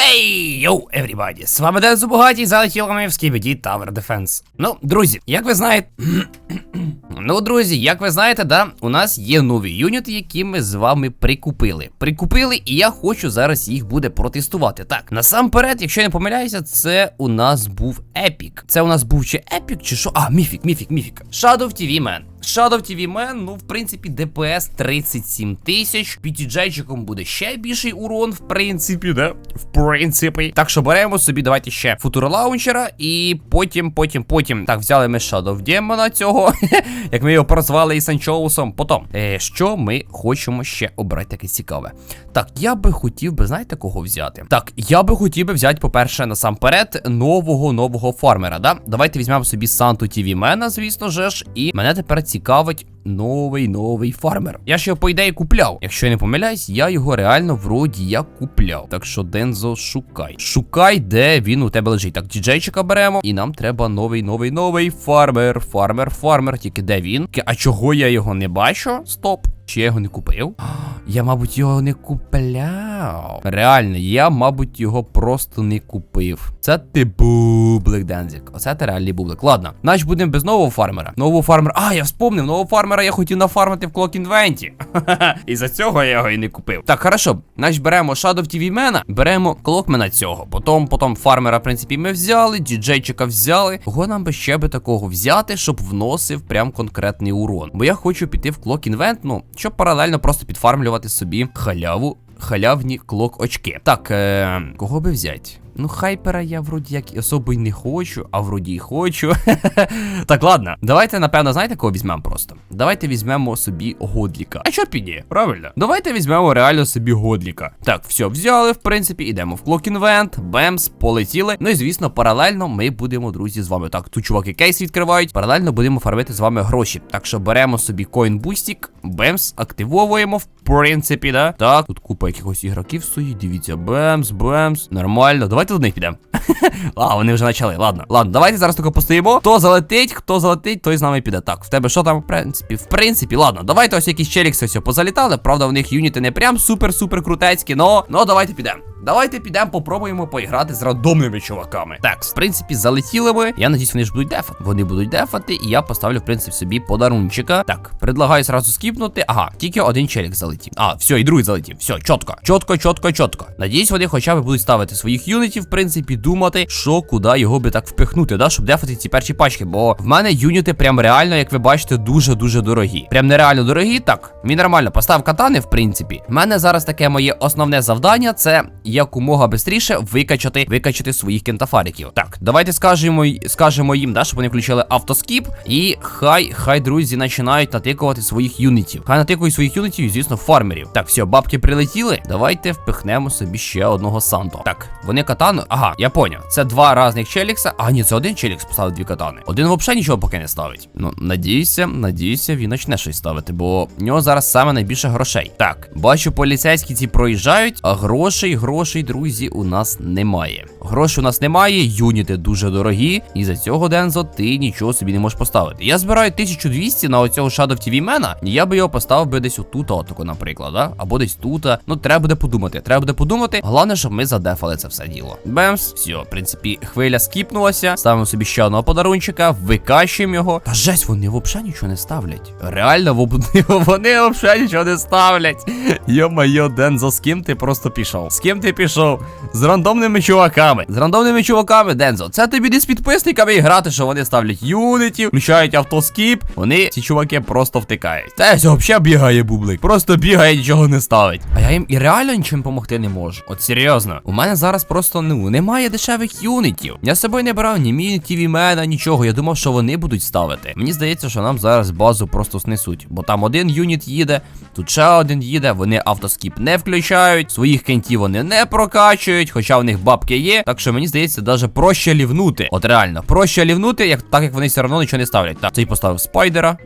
Хей, йоу, everybody! З вами Ден Зубугаті, залетіли ми в Skibidi Tower Defense. Ну, друзі, як ви знаєте. ну, друзі, як ви знаєте, да, у нас є нові юніти, які ми з вами прикупили. Прикупили, і я хочу зараз їх буде протестувати. Так, насамперед, якщо я не помиляюся, це у нас був Епік. Це у нас був чи Епік, чи що? А, міфік, міфік, міфік. Shadow TV Man. Shadow TV Man, ну, в принципі, ДПС 37 тисяч. PTJ-чиком буде ще більший урон, в принципі, да? В принципі. Так що беремо собі, давайте ще футуро лаунчера, і потім, потім, потім. Так, взяли ми Shadow Демона цього, як ми його прозвали із Санчоусом. Потім, е, що ми хочемо ще обрати таке цікаве. Так, я би хотів би, знаєте, кого взяти? Так, я би хотів би взяти, по-перше, насамперед, нового нового фармера. Да? Давайте візьмемо собі Санту TV Мена, звісно же ж. І мене тепер цікавить новий новий фармер. Я ж його, по ідеї, купляв. Якщо я не помиляюсь, я його реально вроді як купляв. Так що, Дензо, шукай. Шукай, де він у тебе лежить. Так, діджейчика беремо. І нам треба новий, новий, новий фармер. Фармер, фармер. Тільки де він? А чого я його не бачу? Стоп. Чи я його не купив? Я, мабуть, його не купляв. Реально, я, мабуть, його просто не купив. Це ти бублик, Дензик. Оце ти реальний бублик. Ладно, значить будемо без нового фармера. Нового фармера. А, я вспомнив, нового фармера я хотів нафармити в Clock Invenті. І за цього я його і не купив. Так, хорошо. Значить беремо Shadow TV Мена, беремо клокмена цього. Потім, потім фармера, в принципі, ми взяли, діджейчика взяли. Кого нам би ще би такого взяти, щоб вносив прям конкретний урон? Бо я хочу піти в Clock Invent, ну, щоб паралельно просто підфармлювати собі халяву. Халявні клок очки. Так, е, кого би взяти? Ну, хайпера я вроді як особо й не хочу, а вроді й хочу. так, ладно. Давайте, напевно, знаєте, кого візьмемо просто? Давайте візьмемо собі Годліка. А що піде? Правильно? Давайте візьмемо реально собі Годліка. Так, все, взяли, в принципі, ідемо в Invent, Бемс, полетіли. Ну і звісно, паралельно ми будемо, друзі, з вами. Так, тут чуваки кейс відкривають. Паралельно будемо фармити з вами гроші. Так що беремо собі Boostic, Бемс, активовуємо, в принципі, да. Так, тут купа якихось ігроків стоїть. Дивіться, Бемс, Бемс. Нормально. Давайте до них підемо. А, вони вже почали. Ладно, ладно, давайте зараз тільки постоїмо. Хто залетить, хто залетить, той з нами піде. Так, в тебе що там, в принципі, в принципі, ладно, давайте ось якісь челікси все позалітали. Правда, в них юніти не прям супер-супер крутецькі, но, но давайте підемо. Давайте підемо, попробуємо поіграти з рандомними чуваками. Так, в принципі, залетіли ми. Я надіюсь, вони ж будуть дефати. Вони будуть дефати, і я поставлю, в принципі, собі подарунчика. Так, предлагаю зразу скіпнути. Ага, тільки один челік залетів. А, все, і другий залетів. Все, чітко. Чітко, чітко, чітко. Надіюсь, вони хоча б будуть ставити своїх юнітів, в принципі, думати, що куди його би так впихнути, да, щоб дефати ці перші пачки. Бо в мене юніти прям реально, як ви бачите, дуже-дуже дорогі. Прям нереально дорогі. Так, він нормально постав катани, в принципі. В мене зараз таке моє основне завдання це якомога швидше викачати, викачати своїх кентафариків. Так, давайте скажемо, скажемо їм, да, щоб вони включили автоскіп. І хай, хай, друзі, починають натикувати своїх юнітів. Хай натикують своїх юнітів, і, звісно, фармерів. Так, все, бабки прилетіли. Давайте впихнемо собі ще одного Санто. Так, вони катану. Ага, я поняв. Це два різних челікса. А, ні, це один челікс поставив дві катани. Один взагалі нічого поки не ставить. Ну, надіюся, надіюся, він почне щось ставити, бо в нього зараз саме найбільше грошей. Так, бачу, поліцейські ці проїжджають, а грошей, грошей, друзі, у нас немає. Грошей у нас немає, юніти дуже дорогі, і за цього Дензо ти нічого собі не можеш поставити. Я збираю 1200 на оцього Shadow TV Мена, і я би його поставив би десь отут, отако, наприклад, да? або десь тут. Ну, треба буде подумати. Треба буде подумати. Головне, щоб ми задефали це все діло. Бемс, все, в принципі, хвиля скіпнулася. Ставимо собі ще одного подарунчика, викачуємо його. Та жесть, вони взагалі нічого не ставлять. Реально, вони, взагалі нічого не ставлять. Йо-майо, Дензо, з ким ти просто пішов? З ким ти пішов? З рандомними чуваками. З рандомними чуваками, Дензо. Це тобі не з підписниками грати, що вони ставлять юнітів, включають автоскіп. Вони, ці чуваки, просто втикають. Та взагалі бігає бублик. Просто бігає, нічого не ставить. А я їм і реально нічим допомогти не можу. От серйозно. У мене зараз просто ну немає дешевих юнітів. Я з собою не брав ні міні, тіві мена, нічого. Я думав, що вони будуть ставити. Мені здається, що нам зараз базу просто снесуть. Бо там один юніт їде, тут ще один їде. Вони автоскіп не включають, своїх кентів вони не прокачують, хоча в них бабки є. Так що мені здається, даже проще лівнути. От реально, проще лівнути, як так як вони все одно нічого не ставлять. Так, цей поставив спайдера.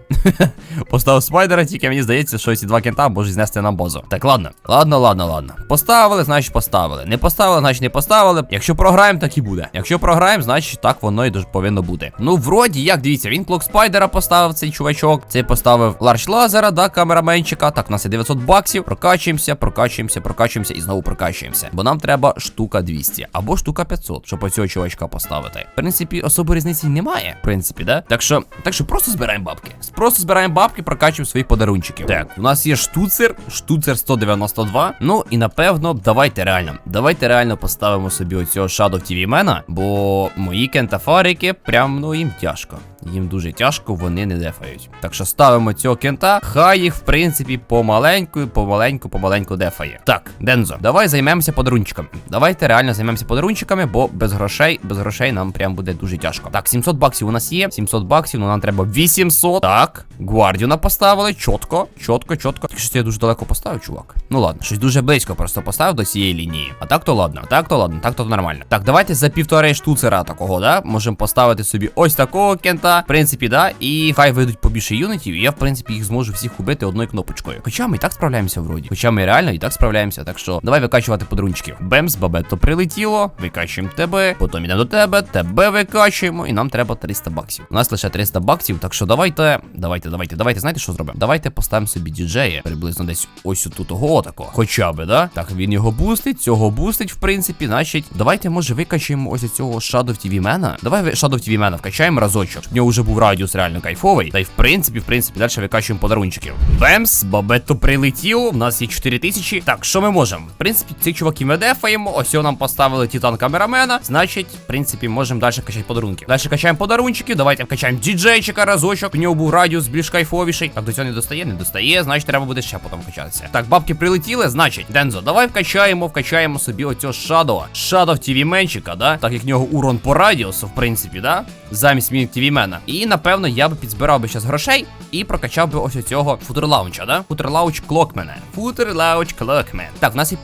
поставив спайдера, тільки мені здається, що ці два кента можуть знести нам базу. Так, ладно, ладно, ладно, ладно. Поставили, значить поставили. Не поставили, значить не поставили. Якщо програли. Програємо, так і буде. Якщо програємо, значить так воно і повинно бути. Ну, вроді, як дивіться, він клок спайдера поставив цей чувачок. Цей поставив ларч лазера, да, камераменчика. Так, у нас є 900 баксів. Прокачуємося, прокачуємося, прокачуємося і знову прокачуємося. Бо нам треба штука 200 або штука 500, щоб оцього чувачка поставити. В принципі, особо різниці немає. В принципі, да? Так що, так що просто збираємо бабки. Просто збираємо бабки, прокачуємо своїх подарунчиків. Так, у нас є штуцер, штуцер 192. Ну і напевно, давайте реально. Давайте реально поставимо собі оцього Shadow TV тівімена, бо мої кентафарики прям ну їм тяжко. Їм дуже тяжко, вони не дефають. Так що ставимо цього кента, хай їх, в принципі, помаленьку, помаленьку, помаленьку дефає. Так, Дензо, давай займемося подарунчиками. Давайте реально займемося подарунчиками, бо без грошей, без грошей нам прям буде дуже тяжко. Так, 700 баксів у нас є. 700 баксів, ну нам треба 800. Так, гвардіона поставили. Чотко, чотко, чотко. Так що я дуже далеко поставив, чувак. Ну ладно, щось дуже близько просто поставив до цієї лінії. А так то ладно, так то ладно, так то нормально. Так, давайте за півтори штуцера такого, да? Можемо поставити собі ось такого кента. В принципі, да. І хай вийдуть побільше юнітів, і я, в принципі, їх зможу всіх убити одною кнопочкою. Хоча ми і так справляємося вроді. Хоча ми реально і так справляємося. Так що давай викачувати подрунчиків. Бемс, бабетто прилетіло. Викачуємо тебе. Потім йдемо до тебе, тебе викачуємо, і нам треба 300 баксів. У нас лише 300 баксів, так що давайте, давайте, давайте, давайте. Знаєте, що зробимо? Давайте поставимо собі діджея. Приблизно десь ось тут того такого. Хоча би, да? Так, він його бустить, цього бустить, в принципі. Значить, давайте, може, викачаємо ось цього Shadow TV мена. Давай Shadow TV мена вкачаємо разочок. Щоб нього вже був радіус реально кайфовий. Та й в принципі, в принципі, далі викачуємо подарунчиків. Бемс, бабетто прилетіло. У нас є 4000. Так, що ми можемо? В принципі, цих чуваків ми дефаємо. Ось нам поставили титан камерамена. Значить, в принципі, можемо далі качати подарунки. Далі качаємо подарунчики. Давайте вкачаємо діджейчика разочок. В нього був радіус більш кайфовіший. Так, до цього не достає, не достає. Значить, треба буде ще потім качатися. Так, бабки прилетіли. Значить, Дензо, давай вкачаємо, вкачаємо собі оцього Shadow. Shadow TV менчика, да? Так як в нього урон по радіусу, в принципі, да? Замість міні TV мена. І напевно я би підзбирав би зараз грошей і прокачав би ось цього футер лаунча, да? Футер лаунч клокмена. Футер лауч клокмен. Так, в нас є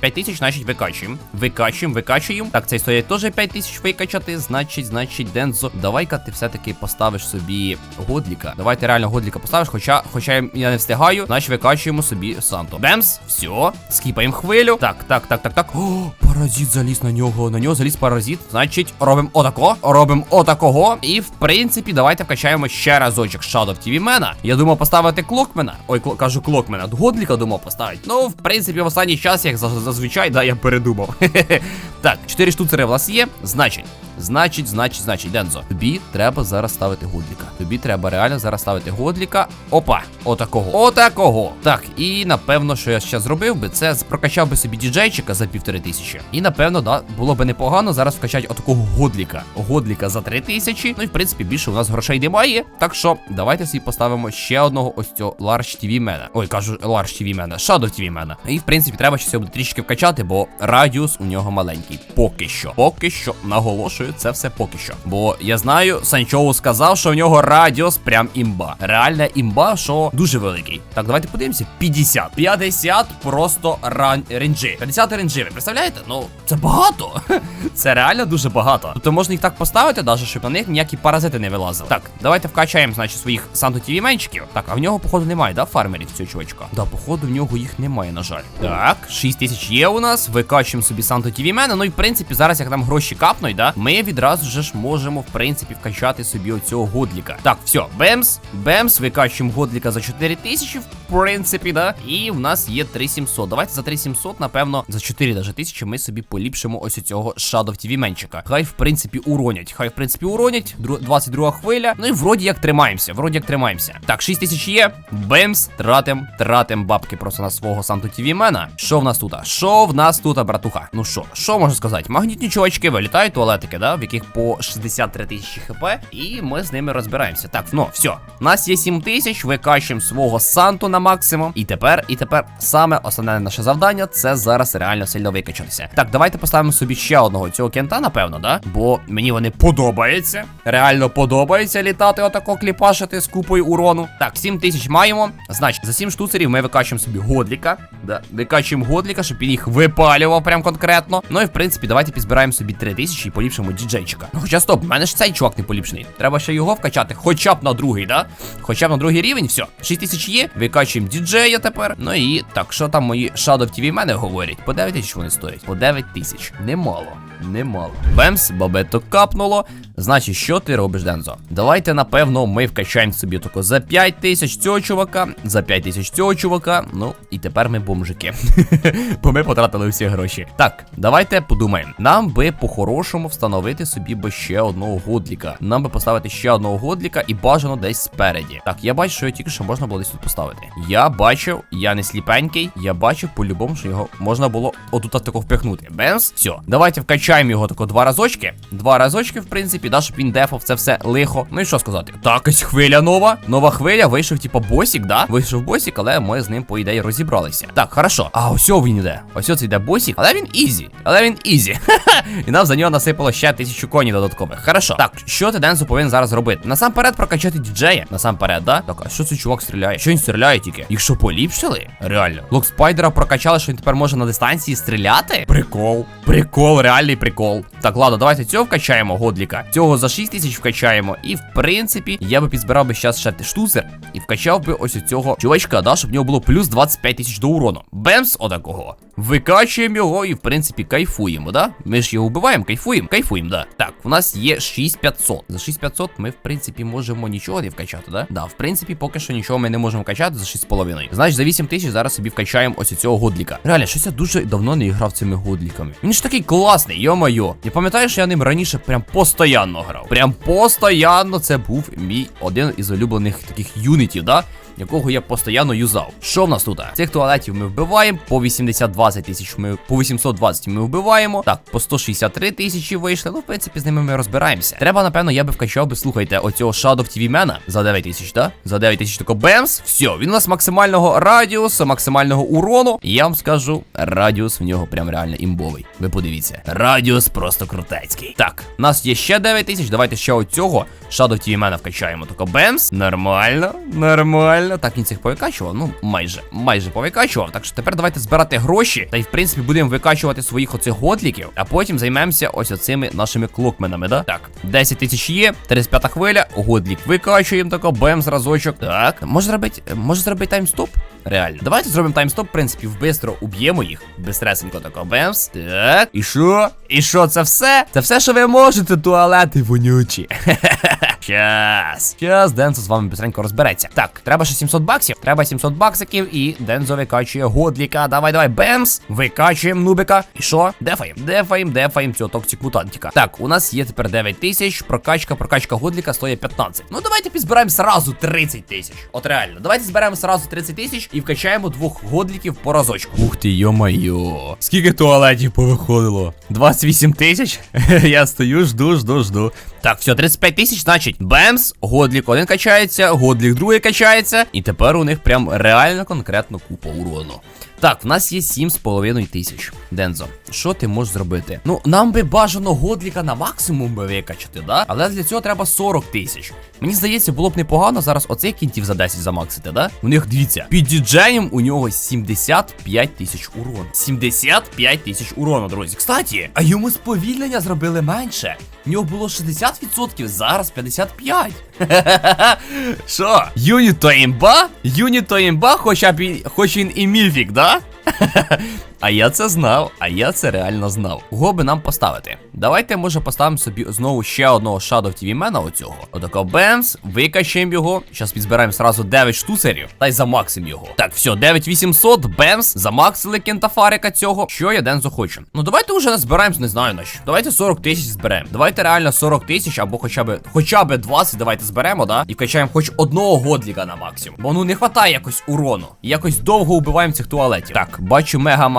5000. 5000, значить, викачуємо. Викачуємо, викачуємо. Так, цей стоїть теж 5000 викачати. Значить, значить, Дензо, давай-ка ти все-таки поставиш собі годліка. Давай ти реально годліка поставиш, хоча, хоча я- не встигаю, значить викачуємо собі Санто. Бемс, все, скіпаємо хвилю. Так, так, так, так, так. О, паразит заліз на нього. На нього заліз паразит. Значить, робимо отако, робимо отакого. І в принципі, давайте вкачаємо ще разочок Shadow TV мена. Я думав поставити клокмена. Ой, кажу клокмена. Годліка думав поставити. Ну, в принципі, в останній час, як за- зазвичай, да, я передумав. так, 4 штуцери в нас є. Значить. Значить, значить, значить, Дензо, тобі треба зараз ставити годліка. Тобі треба реально зараз ставити годліка. Опа, отакого. Отакого. Так, і напевно, що я ще зробив би, це прокачав би собі діджейчика за півтори тисячі. І напевно, да, було би непогано зараз вкачати отакого годліка. Годліка за три тисячі. Ну і в принципі більше у нас грошей немає. Так що давайте собі поставимо ще одного ось цього Large TV мена. Ой, кажу Large TV мена, Shadow TV мена. І в принципі треба цього буде трішки вкачати, бо радіус у нього маленький. Поки що. Поки що наголошую, це все поки що. Бо я знаю, Санчоу сказав, що в нього радіус прям імба. Реальна імба, що дуже великий. Так, давайте подивимося. 50. 50 просто ран... ренджі. 50 ренджі. Ви представляєте? Ну, це багато. Це реально дуже багато. Тобто можна їх так поставити, навіть, щоб на них ніякі паразити не вилазили. Так, давайте вкачаємо, значить, своїх Санто TV менчиків. Так, а в нього, походу, немає, да, фармерів цього чувачка? Да, походу, в нього їх немає, на жаль. Так, 6 тисяч є у нас. Викачуємо собі Санто TV мене. Ну і в принципі, зараз, як нам гроші капнуть, да, ми відразу ж можемо, в принципі, вкачати собі оцього годліка. Так, все, бемс, бемс, викачуємо годліка за 4 тисячі, в принципі, да. І в нас є 3700. Давайте за 3700, напевно, за 4 даже тисячі ми собі поліпшимо ось цього Shadow TV менчика. Хай, в принципі, уронять. Хай, в принципі, уронять. Дру- 22 хвиля. Ну і вроді як тримаємося, вроді як тримаємося. Так, 6 тисяч є. Бемс, тратим, тратим бабки просто на свого Санту TV мена. Що в нас тут? Що в нас тут, братуха? Ну що, що можу сказати? Магнітні чувачки вилітають туалетики, да, в яких по 63 тисячі хп, і ми з ними розбираємося. Так, ну все. У нас є 7 тисяч, викачуємо свого Санту на максимум. І тепер, і тепер саме основне наше завдання це зараз реально сильно викачатися. Так, давайте поставимо собі ще одного цього кента, напевно, да? Бо мені вони подобаються. Реально подобається літати отако кліпашити з купою урону. Так, 7 тисяч маємо. Значить, за 7 штуцерів ми викачуємо собі годліка. Да, викачуємо годліка, щоб їх випалював прям конкретно. Ну і в принципі, давайте підзбираємо собі 3000 і поліпшимо діджейчика. Ну хоча стоп, в мене ж цей чувак не поліпшений. Треба ще його вкачати, хоча б на другий, да? Хоча б на другий рівень, все. 6000 є, викачуємо діджея тепер. Ну і так, що там мої Shadow TV мене говорять? По 9 тисяч вони стоять. По 9 тисяч. Немало. Немало. Бемс, бабето капнуло. Значить, що ти робиш, Дензо? Давайте, напевно, ми вкачаємо собі тако за 5 тисяч цього чувака, за 5 тисяч цього чувака. Ну, і тепер ми бомжики. Бо ми потратили всі гроші. Так, давайте подумаємо. Нам би по-хорошому встановити собі би ще одного годліка. Нам би поставити ще одного годліка і бажано десь спереді. Так, я бачу, що його тільки що можна було десь тут поставити. Я бачив, я не сліпенький, я бачив по-любому, що його можна було отут тако впихнути. Бенс, все. Давайте вкачаємо його тако два разочки. Два разочки, в принципі, да, щоб він дефав це все лихо. Ну і що сказати? Так, ось хвиля нова. Нова хвиля, вийшов, типа, босік, да? Вийшов босік, але ми з ним, по ідеї, розібралися. Так, хорошо. А ось він іде. Ось це йде босік, але він ізі. Але він ізі. І нам за нього насипало ще тисячу коней додаткових. Хорошо. Так, що ти Дензо повинен зараз робити? Насамперед прокачати діджея. Насамперед, да? Так, а що цей чувак стріляє? Що він стріляє тільки? Їх що поліпшили? Реально. Лок спайдера прокачали, що він тепер може на дистанції стріляти? Прикол. Прикол, реальний прикол. Так, ладно, давайте цього вкачаємо, годліка. Цього за 6 тисяч вкачаємо. І в принципі, я би підзбирав би зараз ще штуцер і вкачав би ось цього чувачка, да, щоб в нього було плюс 25 тисяч до урону. Бемс, отакого. Викачуємо його і, в принципі, кайфуємо, да? Ми ж його вбиваємо, кайфуємо, кайфуємо, да. Так, у нас є 6500. За 6500 ми, в принципі, можемо нічого не вкачати, да? Да, в принципі, поки що нічого ми не можемо вкачати за 6,5. Значить, за 8 тисяч зараз собі вкачаємо ось цього годліка. Реально, щось я дуже давно не грав цими годліками. Він ж такий класний, йо-моє. Я пам'ятаю, що я ним раніше прям постоянно грав. Прям постоянно це був мій один із улюблених таких юнітів, да? Якого я постійно юзав. Що в нас тут? Цих туалетів ми вбиваємо. По 80-20 тисяч ми по 820 ми вбиваємо. Так, по 163 тисячі вийшли. Ну, в принципі, з ними ми розбираємося. Треба, напевно, я би вкачав би, слухайте, оцього Shadow TV мена за 9 тисяч, так? За 9 тисяч тако бемс. Все, він у нас максимального радіусу, максимального урону. І я вам скажу, радіус в нього прям реально імбовий. Ви подивіться. Радіус просто крутецький. Так, нас є ще 9 тисяч. Давайте ще оцього Shadow TV мена вкачаємо. Тако бемс. Нормально, нормально. Так, він цих повикачував. Ну, майже, майже повикачував. Так що тепер давайте збирати гроші. Та й в принципі будемо викачувати своїх оцих готліків. А потім займемося ось оцими нашими клокменами, да? Так, 10 тисяч є, 35 хвиля, годлік викачуємо тако, бем зразочок. Так, може зробити, може зробити таймстоп? Реально. Давайте зробимо таймстоп, в принципі, вбистро уб'ємо їх. Бистресенько тако бемс. Так. І що? І що, це все? Це все, що ви можете, туалети вонючі. Щас. Щас Дензо з вами быстренько розбереться. Так, треба ще 700 баксів. Треба 700 баксиків і Дензо викачує годліка. Давай, давай, бемс. Викачуємо нубика. І що? Дефаємо. Дефаємо, дефаємо цього токсик мутантика. Так, у нас є тепер 9 тисяч. Прокачка, прокачка годліка стоїть 15. Ну давайте підзбираємо сразу 30 тисяч. От реально. Давайте зберемо сразу 30 тисяч і вкачаємо двох годліків по разочку. Ух ти, йо-майо. Скільки туалетів повиходило? 28 тисяч? Я стою, жду, жду, жду. Так, все, 35 тисяч, значить, бемс, годлік один качається, годлік другий качається. І тепер у них прям реально конкретно купа урону. Так, в нас є 7,5 тисяч. Дензо, що ти можеш зробити? Ну, нам би бажано годліка на максимум викачати, да? Але для цього треба 40 тисяч. Мені здається, було б непогано зараз оцих кінтів за 10 замаксити, да? У них дивіться, під діджеєм у нього 75 тисяч урону. 75 тисяч урону, друзі. Кстати, а йому сповільнення зробили менше. У нього було 60%, зараз 55. Що? Юніт то імба? Юніт то імба, хоча б хоч він і міфік, да? А я це знав, а я це реально знав. Кого би нам поставити? Давайте, може, поставимо собі знову ще одного Shadow TV мена оцього. Отако бемс, викачаємо його. Зараз підзбираємо сразу 9 штуцерів та й замаксимо його. Так, все, 9800, бемс, замаксили кентафарика цього. Що я Дензо хочу? Ну давайте вже не не знаю на що. Давайте 40 тисяч зберемо. Давайте реально 40 тисяч або хоча б хоча б 20 давайте зберемо, да? І вкачаємо хоч одного годліка на максимум. Бо ну не хватає якось урону. Якось довго убиваємо цих туалетів. Так, бачу,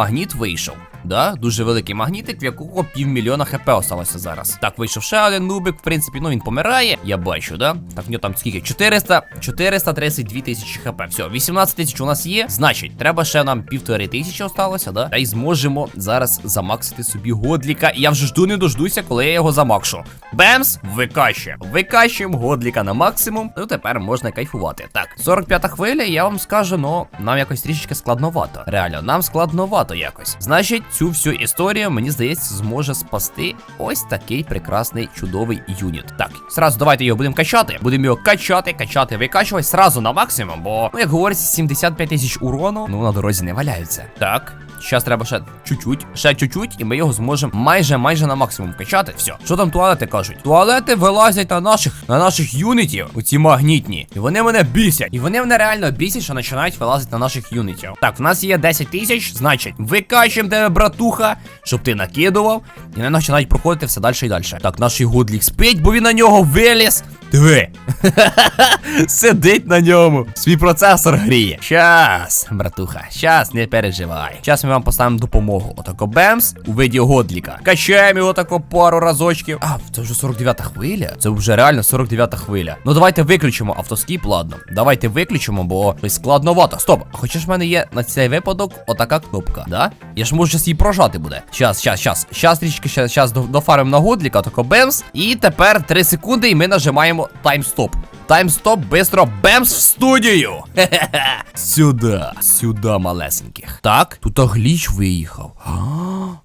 мегамагніт вийшов. Да, дуже великий магнітик, в якого півмільйона хп осталося зараз. Так, вийшов ще один нубик, в принципі, ну він помирає. Я бачу, да? Так, в нього там скільки? 400, 432 тисячі хп. Все, 18 тисяч у нас є. Значить, треба ще нам півтори тисячі осталося, да? Та й зможемо зараз замаксити собі годліка. Я вже жду не дождуся, коли я його замакшу. Бемс, викащуємо. Викащуємо годліка на максимум. Ну тепер можна кайфувати. Так, 45-та хвиля, я вам скажу, ну нам якось трішечки складновато. Реально, нам складновато якось. Значить, цю всю історію, мені здається, зможе спасти ось такий прекрасний чудовий юніт. Так, сразу давайте його будемо качати. Будемо його качати, качати, викачувати сразу на максимум, бо, ну як говориться, 75 тисяч урону, ну на дорозі не валяються. Так. Зараз треба ще чуть-чуть, ще чуть-чуть, і ми його зможемо майже майже на максимум качати. Все. Що там туалети кажуть? Туалети вилазять на наших на наших юнітів, оці магнітні. І вони мене бісять. І вони мене реально бісять, що починають вилазити на наших юнітів. Так, в нас є 10 тисяч, значить, викачуємо тебе, братуха, щоб ти накидував. І вони починають проходити все далі і далі. Так, наш гудлік спить, бо він на нього виліз. Диви. Сидить на ньому. Свій процесор гріє. Щас, братуха, щас, не переживай. Щас ми вам поставимо допомогу. Отако бемс у виді годліка. Качаємо його тако пару разочків. А, це вже 49-та хвиля. Це вже реально 49-та хвиля. Ну давайте виключимо автоскіп, ладно. Давайте виключимо, бо складновато. Стоп, хоча ж в мене є на цей випадок отака кнопка, да? Я ж можу зараз її прожати буде. Щас, щас, щас. Щас трішки, щас, щас дофаримо на годліка, тако бемс. І тепер 3 секунди, і ми нажимаємо таймстоп. Таймстоп, бистро, бемс в студію. Хе-хе-хе. Сюди, сюди, малесеньких. Так, тут гліч виїхав.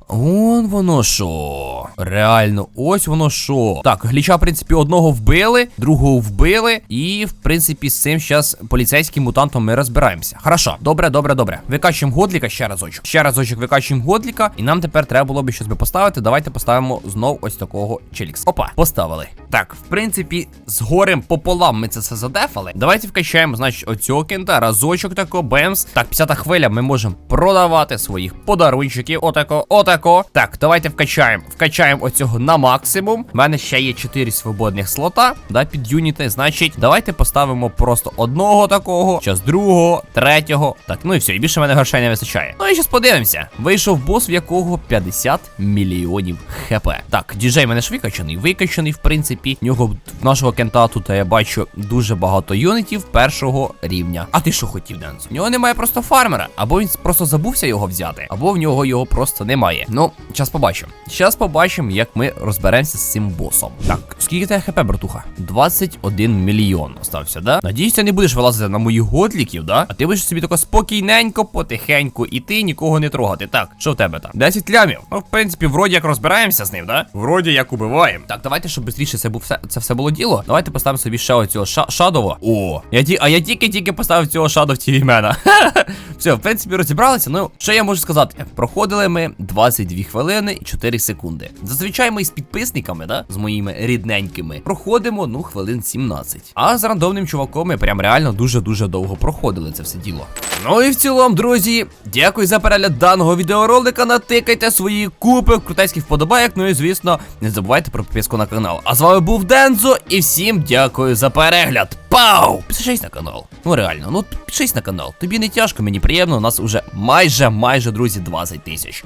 Он воно що. Реально, ось воно що. Так, гліча, в принципі, одного вбили, другого вбили. І, в принципі, з цим зараз поліцейським мутантом ми розбираємося. Хорошо, добре, добре, добре. Викачуємо годліка ще разочок. Ще разочок викачуємо годліка. І нам тепер треба було б щось би поставити. Давайте поставимо знов ось такого челікс. Опа, поставили. Так, в принципі, з горем пополам ми це все задефали. Давайте вкачаємо, значить, оцього кента, разочок тако, бемс. Так, 50 хвиля ми можемо продавати своїх подарунчиків. Отако, отако. Так, давайте вкачаємо. Вкачаємо оцього на максимум. У мене ще є 4 свободних слота, да, під юніти. Значить, давайте поставимо просто одного такого, час другого, третього. Так, ну і все, і більше мене грошей не вистачає. Ну і зараз подивимося. Вийшов бос, в якого 50 мільйонів хп. Так, діджей мене ж викачаний, викачаний, в принципі. В нього в нашого кента тут я бачу дуже багато юнітів першого рівня. А ти що хотів, Денс? В нього немає просто фармера. Або він просто забувся його взяти, або в нього його просто немає. Ну, зараз побачимо. Зараз побачимо, як ми розберемося з цим босом. Так, скільки тебе хп, братуха? 21 мільйон остався, да? Надіюсь, ти не будеш вилазити на моїх годліків, да? А ти будеш собі тако спокійненько, потихеньку іти, нікого не трогати. Так, що в тебе там? 10 лямів. Ну, в принципі, вроді як розбираємося з ним, да? Вроді як убиваємо. Так, давайте, щоб швидше це, був все, це все було діло. Давайте поставимо собі ще оцього ша шадова. О, я ті, а я тільки-тільки поставив цього шадов тівімена. Все, в принципі, розібралися. Ну, що я можу сказати? Проходили ми 22 хвилини і 4 секунди. Зазвичай ми з підписниками, да, з моїми рідненькими, проходимо, ну, хвилин 17. А з рандомним чуваком ми прям реально дуже-дуже довго проходили це все діло. Ну і в цілому, друзі, дякую за перегляд даного відеоролика. Натикайте свої купи крутецьких вподобайок. Ну і звісно, не забувайте про підписку на канал. А з вами був Дензо, і всім дякую за перегляд. Пау! Підпишись на канал. Ну реально, ну підпишись на канал. Тобі не тяжко, мені приємно. У нас уже майже, майже, друзі, 20 тисяч.